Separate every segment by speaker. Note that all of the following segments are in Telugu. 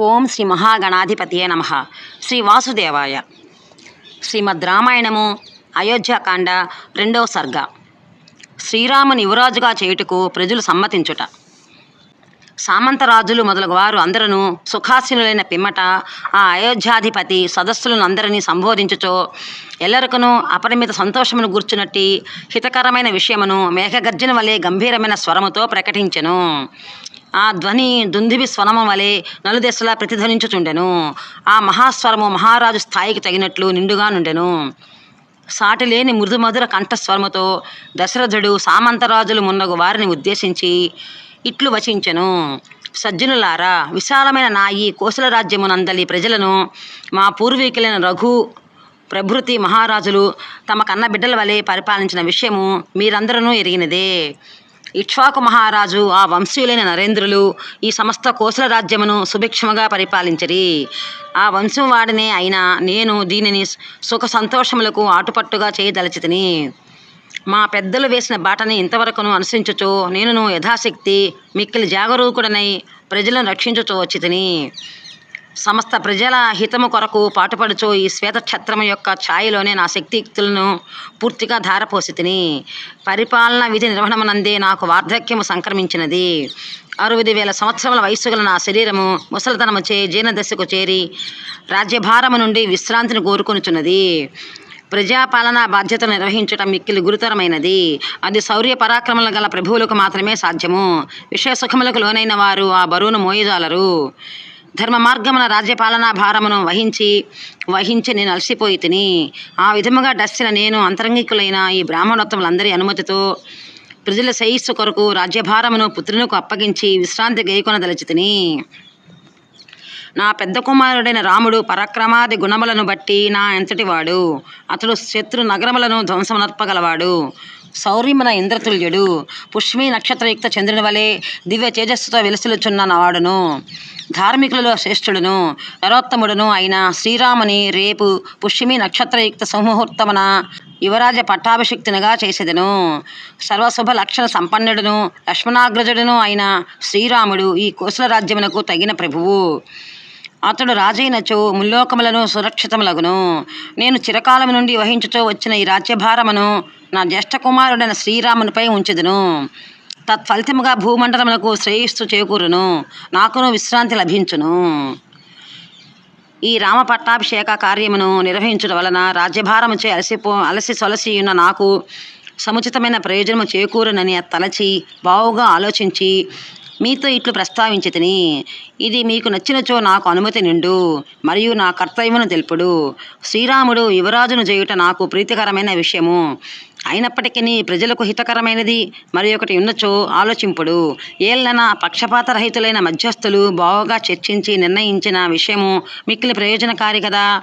Speaker 1: ఓం శ్రీ మహాగణాధిపతియే నమ. శ్రీ వాసుదేవాయ. శ్రీమద్ రామాయణము అయోధ్యాకాండ రెండవ సర్గ. శ్రీరాముని యువరాజుగా చేయుటకు ప్రజలు సమ్మతించుట. సామంతరాజులు మొదలగు వారు అందరూ సుఖాసీనులైన పిమ్మట ఆ అయోధ్యాధిపతి సదస్సులను అందరినీ సంబోధించుచో ఎల్లరికను అపరిమిత సంతోషమును గూర్చునట్టి హితకరమైన విషయమును మేఘగర్జన వలె గంభీరమైన స్వరముతో ప్రకటించెను. ఆ ధ్వని దుందివి స్వరము వలె నలుదెసలా ప్రతిధ్వనించుచుండెను. ఆ మహాస్వరము మహారాజు స్థాయికి తగినట్లు నిండుగా నుండెను. సాటిలేని మృదుమధుర కంఠస్వరముతో దశరథుడు సామంతరాజులు మున్నగు వారిని ఉద్దేశించి ఇట్లు వచించెను. సజ్జనులారా విశాలమైన నా ఈ కోసల రాజ్యమునందలి ప్రజలను మా పూర్వీకులైన రఘు ప్రభృతి మహారాజులు తమ కన్న బిడ్డల వలె పరిపాలించిన విషయము మీరందరూ ఎరిగినదే. ఇక్ష్వాకు మహారాజు ఆ వంశీయులైన నరేంద్రులు ఈ సమస్త కోసల రాజ్యమును సుభిక్షముగా పరిపాలించరి. ఆ వంశం వాడినే అయినా నేను దీనిని సుఖ సంతోషములకు ఆటుపట్టుగా చేయదలచితిని. మా పెద్దలు వేసిన బాటని ఇంతవరకును అనుసరించుచు నేనును యథాశక్తి మిక్కిలి జాగరూకుడనై ప్రజలను రక్షించుచు వచ్చితిని. సమస్త ప్రజల హితము కొరకు పాటుపడుచు ఈ శ్వేతఛత్రము యొక్క ఛాయలోనే నా శక్తియుక్తులను పూర్తిగా ధారపోసి తిని పరిపాలన విధి నిర్వహణమునందే నాకు వార్ధక్యము సంక్రమించినది. అరవై వేల సంవత్సరముల వయస్సు గల నా శరీరము ముసలితనము చే జీర్ణదశకు చేరి రాజ్యభారము నుండి విశ్రాంతిని కోరుకొనుచున్నది. ప్రజాపాలనా బాధ్యతలు నిర్వహించటం మిక్కిలి గురుతరమైనది. అది శౌర్య పరాక్రమలు గల ప్రభువులకు మాత్రమే సాధ్యము. విషయ సుఖములకు లోనైన వారు ఆ బరువును మోయజాలరు. ధర్మ మార్గమున రాజ్యపాలనా భారమును వహించి వహించి నేను అలసిపోయి తిని ఆ విధముగా డస్సిన నేను అంతరంగికులైన ఈ బ్రాహ్మణోత్తములందరి అనుమతితో ప్రజల శ్రేయస్సు కొరకు రాజ్యభారమును పుత్రునికి అప్పగించి విశ్రాంతి గైకొనదలచి తిని నా పెద్ద కుమారుడైన రాముడు పరాక్రమాది గుణములను బట్టి నా ఎంతటివాడు అతడు శత్రు నగరములను ధ్వంసమునర్పగలవాడు. సౌర్యమున ఇంద్రతుల్యుడు పుష్మి నక్షత్రయుక్త చంద్రుని వలె దివ్య తేజస్సుతో వెలుసులుచున్న నవాడును ధార్మికులలో శ్రేష్ఠుడును నరోత్తముడును అయిన శ్రీరాముని రేపు పుష్యమి నక్షత్రయుక్త సుముహూర్తమున యువరాజ పట్టాభిషిక్తునిగా చేసేదను. సర్వశుభ లక్షణ సంపన్నుడును లక్ష్మణాగ్రజుడును అయిన శ్రీరాముడు ఈ కోసల రాజ్యమునకు తగిన ప్రభువు. అతడు రాజైనచో ముల్లోకములను సురక్షితములగును. నేను చిరకాలము నుండి వహించుతో వచ్చిన ఈ రాజ్యభారమును నా జ్యేష్ఠ కుమారుడైన శ్రీరామునిపై ఉంచుదును. తత్ఫలితముగా భూమండలములకు శ్రేయస్సు చేకూరును. నాకును విశ్రాంతి లభించును. ఈ రామ పట్టాభిషేక కార్యమును నిర్వహించడం వలన రాజ్యభారముచే అలసిపో అలసి సొలసి ఉన్న నాకు సముచితమైన ప్రయోజనము చేకూరునని తలచి బావుగా ఆలోచించి మీతో ఇట్లు ప్రస్తావించితిని. ఇది మీకు నచ్చినచో నాకు అనుమతి నిండు మరియు నా కర్తవ్యమును తెలుపుడు. శ్రీరాముడు యువరాజును చేయుట నాకు ప్రీతికరమైన విషయము. అయినప్పటికీ ప్రజలకు హితకరమైనది మరి ఒకటి ఉన్నచో ఆలోచింపుడు. ఏళ్ళన పక్షపాతరహితులైన మధ్యస్థులు బావుగా చర్చించి నిర్ణయించిన విషయము మిక్కిలి ప్రయోజనకారి కదా.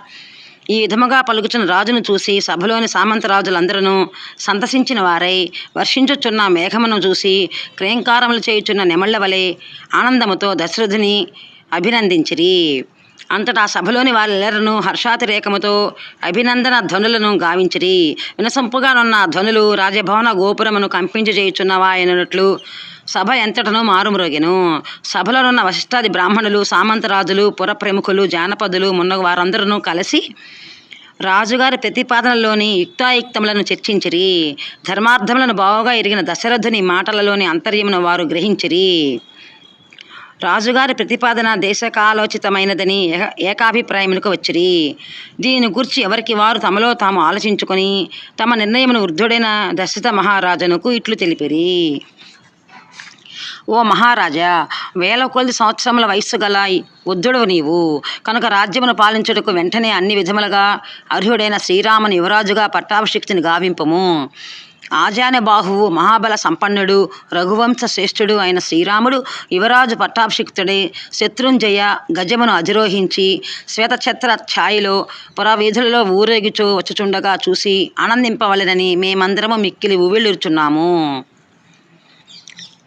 Speaker 1: ఈ విధముగా పలుకుచున్న రాజును చూసి సభలోని సామంతరాజులందరూ సంతసించిన వారై వర్షించుచున్న మేఘమును చూసి క్రేంకారములు చేయుచున్న నెమళ్ళ వలె ఆనందముతో దశరథుని అభినందించిరి. అంతటా సభలోని వారెల్లరను హర్షాతిరేకముతో అభినందన ధ్వనులను గావించిరి. వినసొంపుగానున్న ధ్వనులు రాజభవన గోపురమును కంపించి చేయుచున్నవాయనట్లు సభ ఎంతటనో మారుమ్రోగెను. సభలోనున్న వశిష్టాది బ్రాహ్మణులు సామంతరాజులు పుర ప్రముఖులు జానపదులు మున్న వారందరూ కలిసి రాజుగారి ప్రతిపాదనలోని యుక్తాయుక్తములను చర్చించిరి. ధర్మార్థములను బావుగా ఎరిగిన దశరథుని మాటలలోని అంతర్యమును వారు గ్రహించిరి. రాజుగారి ప్రతిపాదన దేశకాలోచితమైనదని ఏకాభిప్రాయములకు వచ్చిరి. దీని గురించి ఎవరికి వారు తమలో తాము ఆలోచించుకొని తమ నిర్ణయమును వృద్ధుడైన దశరథ మహారాజునకు ఇట్లు తెలిపిరి. ఓ మహారాజా వేల కొద్ది సంవత్సరముల వయస్సు గల వృద్ధుడు నీవు. కనుక రాజ్యమును పాలించుటకు వెంటనే అన్ని విధములుగా అర్హుడైన శ్రీరాముని యువరాజుగా పట్టాభిషిక్తిని గావింపము. ఆజానబాహువు మహాబల సంపన్నుడు రఘువంశ శ్రేష్ఠుడు అయిన శ్రీరాముడు యువరాజు పట్టాభిషిక్తుడై శత్రుంజయ గజమును అధిరోహించి శ్వేతఛత్ర ఛాయలో పురావీధులలో ఊరేగుచూ వచ్చుచుండగా చూసి ఆనందింపవలెనని మేమందరము మిక్కిలి ఉవ్విళ్ళుచున్నాము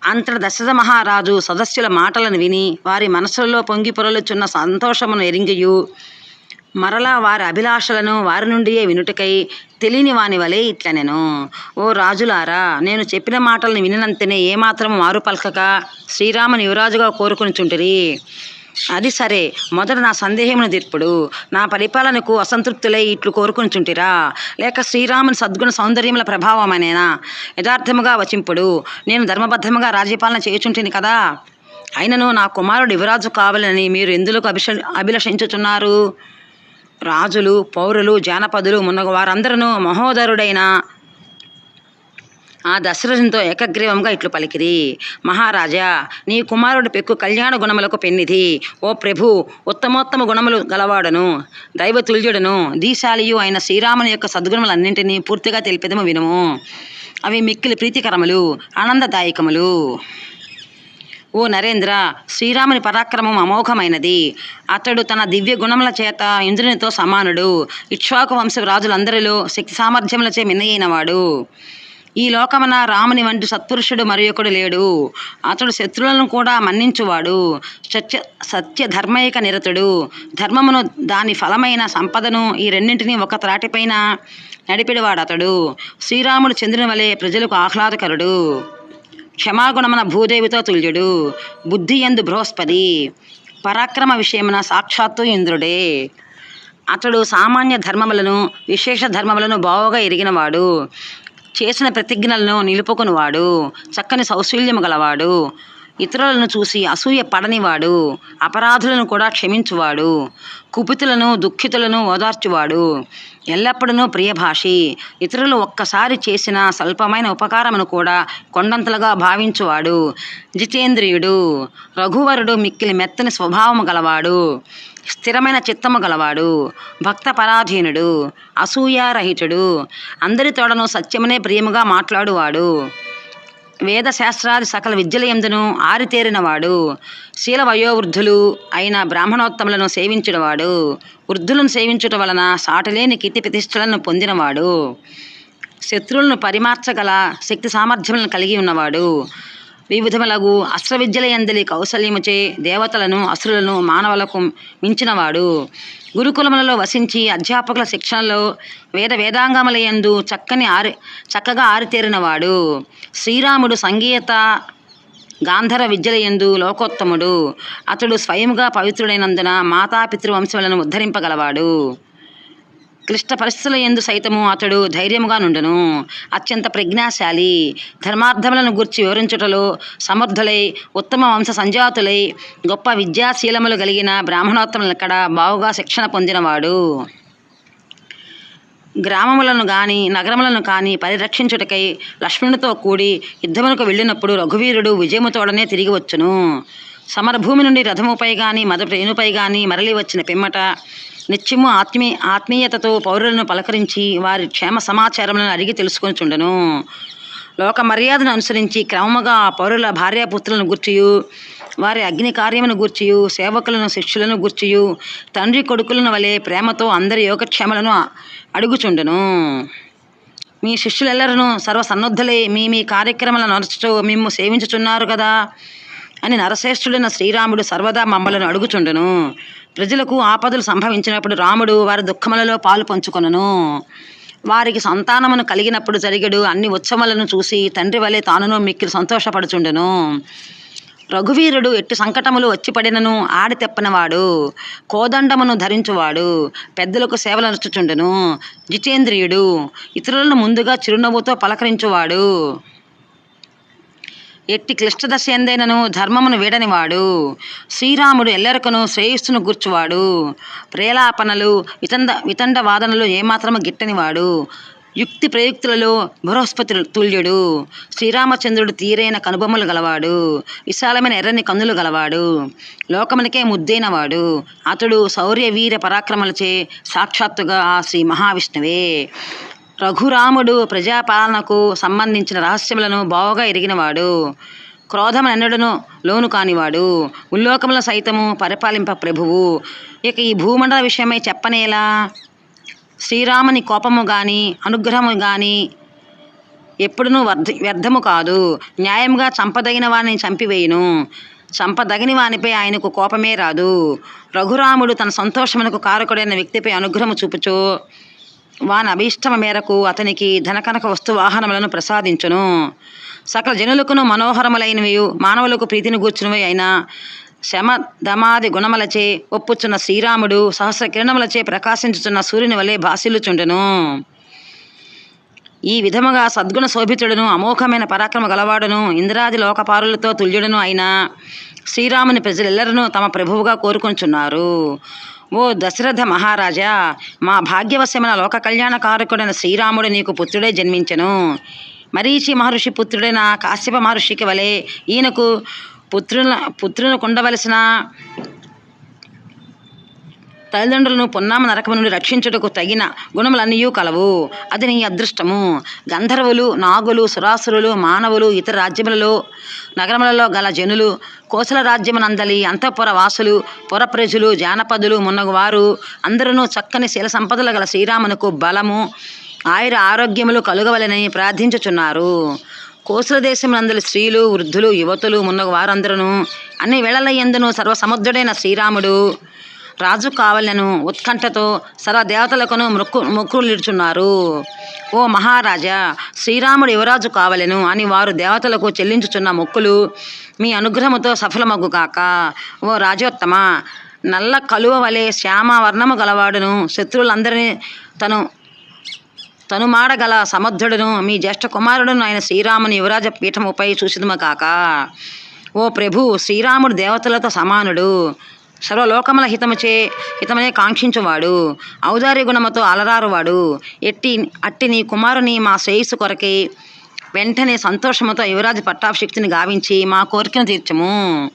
Speaker 1: అంతట దశరథ మహారాజు సదస్సుల మాటలను విని వారి మనసుల్లో పొంగి పొరలుచున్న సంతోషమును ఎరింగియు. మరలా వారి అభిలాషలను వారి నుండియే వినుటకై తెలియని వాని వలె ఇట్లనెను. ఓ రాజులారా నేను చెప్పిన మాటలను వినినంతనే ఏమాత్రం మారు పలకక శ్రీరాముని యువరాజుగా కోరుకునిచుంటిరి. అది సరే. మొదట నా సందేహమును తీర్పుడు. నా పరిపాలనకు అసంతృప్తులై ఇట్లు కోరుకుంటుంటిరా లేక శ్రీరాముని సద్గుణ సౌందర్యముల ప్రభావమనేనా? యథార్థముగా వచింపుడు. నేను ధర్మబద్ధముగా రాజ్యపాలన చేయుచుంటిని కదా? అయినను నా కుమారుడు యువరాజు కావాలని మీరు ఎందులకు అభిష అభిలషించుచున్నారు? రాజులు పౌరులు జానపదులు మున్నగు వారందరూ మహోదరుడైన ఆ దశరథంతో ఏకగ్రీవంగా ఇట్లు పలికిరి. మహారాజా నీ కుమారుడు పెక్కు కళ్యాణ గుణములకు పెన్నిధి. ఓ ప్రభు ఉత్తమోత్తమ గుణములు గలవాడను దైవతుల్యుడను దీశాలియు అయిన శ్రీరాముని యొక్క సద్గుణములన్నింటినీ పూర్తిగా తెలిపేదము వినుము. అవి మిక్కిలి ప్రీతికరములు ఆనందదాయకములు. ఓ నరేంద్ర శ్రీరాముని పరాక్రమం అమోఘమైనది. అతడు తన దివ్య గుణముల చేత ఇంద్రునితో సమానుడు. ఇక్ష్వాకు వంశ రాజులందరిలో శక్తి సామర్థ్యములచే మిన్నయైనవాడు. ఈ లోకమున రాముని వంటి సత్పురుషుడు మరి ఒకడు లేడు. అతడు శత్రువులను కూడా మన్నించువాడు. సత్య సత్య ధర్మైక నిరతుడు. ధర్మమును దాని ఫలమైన సంపదను ఈ రెండింటినీ ఒక త్రాటిపైన నడిపిడివాడు అతడు. శ్రీరాముడు చంద్రుని వలె ప్రజలకు ఆహ్లాదకరుడు. క్షమాగుణమున భూదేవితో తుల్యుడు. బుద్ధి ఎందు బృహస్పతి. పరాక్రమ విషయమున సాక్షాత్తు ఇంద్రుడే. అతడు సామాన్య ధర్మములను విశేష ధర్మములను బావుగా ఎరిగినవాడు. చేసిన ప్రతిజ్ఞలను నిలుపుకునివాడు చక్కని సౌశల్యము గలవాడు ఇతరులను చూసి అసూయ పడనివాడు అపరాధులను కూడా క్షమించువాడు కుపితులను దుఃఖితులను ఓదార్చువాడు. ఎల్లప్పుడూ ప్రియభాషి ఇతరులు ఒక్కసారి చేసిన స్వల్పమైన ఉపకారమును కూడా కొండంతలుగా భావించువాడు. జితేంద్రియుడు రఘువరుడు మిక్కిలి మెత్తని స్వభావము గలవాడు. స్థిరమైన చిత్తము గలవాడు భక్త పరాధీనుడు అసూయారహితుడు అందరి తోడను సత్యమునే ప్రియముగా మాట్లాడువాడు. వేద శాస్త్రాది సకల విద్యల ఎందును ఆరితేరినవాడు శీల వయోవృద్ధులు అయిన బ్రాహ్మణోత్తములను సేవించుడవాడు వృద్ధులను సేవించుట వలన సాటలేని కీర్తి ప్రతిష్టలను పొందినవాడు. శత్రువులను పరిమార్చగల శక్తి సామర్థ్యములను కలిగి ఉన్నవాడు వివిధములగు అస్త్ర ఎందలి కౌశల్యముచే దేవతలను అసురులను మానవులకు మించినవాడు. గురుకులములలో వసించి అధ్యాపకుల శిక్షణలో వేద వేదాంగముల యందు చక్కని ఆరి చక్కగా ఆరితేరినవాడు. శ్రీరాముడు సంగీత గాంధర విద్యల యందు లోకోత్తముడు. అతడు స్వయంగా పవిత్రుడైనందున మాతాపితృవంశములను ఉద్ధరింపగలవాడు. క్లిష్ట పరిస్థితుల ఎందు సైతము అతడు ధైర్యముగా నుండును. అత్యంత ప్రజ్ఞాశాలి ధర్మార్థములను గుర్చి వివరించుటలో సమర్థులై ఉత్తమ వంశ సంజాతులై గొప్ప విద్యాశీలములు కలిగిన బ్రాహ్మణోత్తములక్కడ బావుగా శిక్షణ పొందినవాడు. గ్రామములను గాని నగరములను కాని పరిరక్షించుటకై లక్ష్మణునితో కూడి యుద్ధమునకు వెళ్ళినప్పుడు రఘువీరుడు విజయముతోడనే తిరిగి వచ్చును. సమరభూమి నుండి రథముపై గాని మద రేణుపై గాని మరలి వచ్చిన పిమ్మట నిత్యము ఆత్మీ ఆత్మీయతతో పౌరులను పలకరించి వారి క్షేమ సమాచారములను అడిగి తెలుసుకొనిచుండెను. లోక మర్యాదను అనుసరించి క్రమముగా పౌరుల భార్యాపుత్రులను గుర్చియు వారి అగ్ని కార్యమును గూర్చియు సేవకులను శిష్యులను గూర్చియు తండ్రి కొడుకులను వలె ప్రేమతో అందరి యోగక్షేమలను అడుగుచుండెను. మీ శిష్యులెల్లరూ సర్వసన్నద్ధులై మీ మీ కార్యక్రమాలను నడుచుతూ మిమ్ము సేవించుచున్నారు కదా అని నరశ్రేష్ఠుడైన శ్రీరాముడు సర్వదా మమ్మలను అడుగుచుండెను. ప్రజలకు ఆపదలు సంభవించినప్పుడు రాముడు వారి దుఃఖములలో పాలు పంచుకొనను. వారికి సంతానమును కలిగినప్పుడు జరిగడు అన్ని ఉత్సవములను చూసి తండ్రి వలె తానును మిక్కిలి సంతోషపడుచుండెను. రఘువీరుడు ఎట్టి సంకటములు వచ్చి పడినను ఆడి తెప్పనవాడు కోదండమును ధరించువాడు పెద్దలకు సేవలు నచ్చుచుండెను జితేంద్రియుడు ఇతరులను ముందుగా చిరునవ్వుతో పలకరించువాడు. ఎట్టి క్లిష్టదశ ఎందైనను ధర్మమును వీడనివాడు. శ్రీరాముడు ఎల్లరికను శ్రేయస్సును గూర్చువాడు. ప్రేలాపనలు వితండ వితండ వాదనలు ఏమాత్రము గిట్టనివాడు. యుక్తి ప్రయుక్తులలో బృహస్పతి తుల్యుడు. శ్రీరామచంద్రుడు తీరైన కనుబొమ్మలు గలవాడు. విశాలమైన ఎర్రని కన్నులు గలవాడు. లోకమునికే ముద్దైనవాడు. అతడు శౌర్య వీర పరాక్రమలచే సాక్షాత్తుగా ఆ శ్రీ మహావిష్ణువే. రఘురాముడు ప్రజాపాలనకు సంబంధించిన రహస్యములను బావుగా ఎరిగినవాడు. క్రోధమనెన్నడను లోను కానివాడు. ఉల్లోకముల సైతము పరిపాలింప ప్రభువు. ఇక ఈ భూమండల విషయమై చెప్పనేలా? శ్రీరాముని కోపము గాని అనుగ్రహము గాని ఎప్పుడునూ వర్ధ వ్యర్థము కాదు. న్యాయంగా చంపదగిన వారిని చంపివేయును. చంపదగిన వానిపై ఆయనకు కోపమే రాదు. రఘురాముడు తన సంతోషమునకు కారకుడైన వ్యక్తిపై అనుగ్రహము చూపుచు వాని అభీష్టమ మేరకు అతనికి ధనకనక వస్తు వాహనములను ప్రసాదించును. సకల జనులకును మనోహరములైనవి మానవులకు ప్రీతిని గూర్చునవి అయిన శమ దమాది గుణములచే ఒప్పుచున్న శ్రీరాముడు సహస్ర కిరణములచే ప్రకాశించుచున్న సూర్యుని వలె భాసిల్లుచుండెను. ఈ విధముగా సద్గుణ శోభితుడును అమోఘమైన పరాక్రమ గలవాడును ఇంద్రాది లోకపారులతో తుల్యుడును అయిన శ్రీరాముని ప్రజలెల్లరూ తమ ప్రభువుగా కోరుకొంచున్నారు. ఓ దశరథ మహారాజా మా భాగ్యవశమైన లోక కళ్యాణకారకుడైన శ్రీరాముడు నీకు పుత్రుడే జన్మించను. మరీచి మహర్షి పుత్రుడైన కాశ్యప మహర్షికి వలె ఈయనకు పుత్రుల పుత్రులకు ఉండవలసిన తల్లిదండ్రులను పున్నామ నరకము నుండి రక్షించుటకు తగిన గుణములన్నీ కలవు. అది నీ అదృష్టము. గంధర్వులు నాగులు సురాసురులు మానవులు ఇతర రాజ్యములలో నగరములలో గల జనులు కోసల రాజ్యమునందలి అంతఃపుర వాసులు పురప్రజులు జానపదులు మున్నగువారు అందరూ చక్కని శీల సంపదలు గల శ్రీరామునకు బలము ఆయుర ఆరోగ్యములు కలుగవలెనని ప్రార్థించుచున్నారు. కోసల దేశమునందలి స్త్రీలు వృద్ధులు యువతులు మున్నగు వారందరూ అన్ని వేళల ఎందును సర్వసముద్రుడైన శ్రీరాముడు రాజు కావలను ఉత్కంఠతో సర్వదేవతలకును మొక్కు మొక్కులిడుచున్నారు ఓ మహారాజా శ్రీరాముడు యువరాజు కావలెను అని వారు దేవతలకు చెల్లించుచున్న మొక్కులు మీ అనుగ్రహముతో సఫలమగుగాక. ఓ రాజోత్తమ నల్ల కలువ వలె శ్యామ వర్ణము గలవాడును శత్రువులందరినీ తను తనుమాడగల సమర్థుడును మీ జ్యేష్ఠ కుమారుడును ఆయన శ్రీరాముని యువరాజ పీఠముపై చూసిదము కాక ఓ ప్రభు శ్రీరాముడు దేవతలతో సమానుడు. సర్వలోకముల హితముచే హితమనే కాంక్షించువాడు. ఔదార్య గుణముతో అలరారువాడు ఎట్టి అట్టి నీ కుమారుని మా శ్రేయస్సు కొరకే వెంటనే సంతోషముతో యువరాజు పట్టాభిషిక్తిని గావించి మా కోరికను తీర్చము.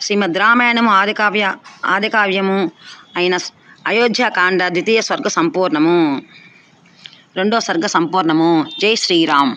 Speaker 1: శ్రీమద్ రామాయణము ఆదికావ్య ఆదికావ్యము అయిన అయోధ్యకాండ ద్వితీయ స్వర్గ సంపూర్ణము. రెండో సర్గ సంపూర్ణము. జై శ్రీరామ్.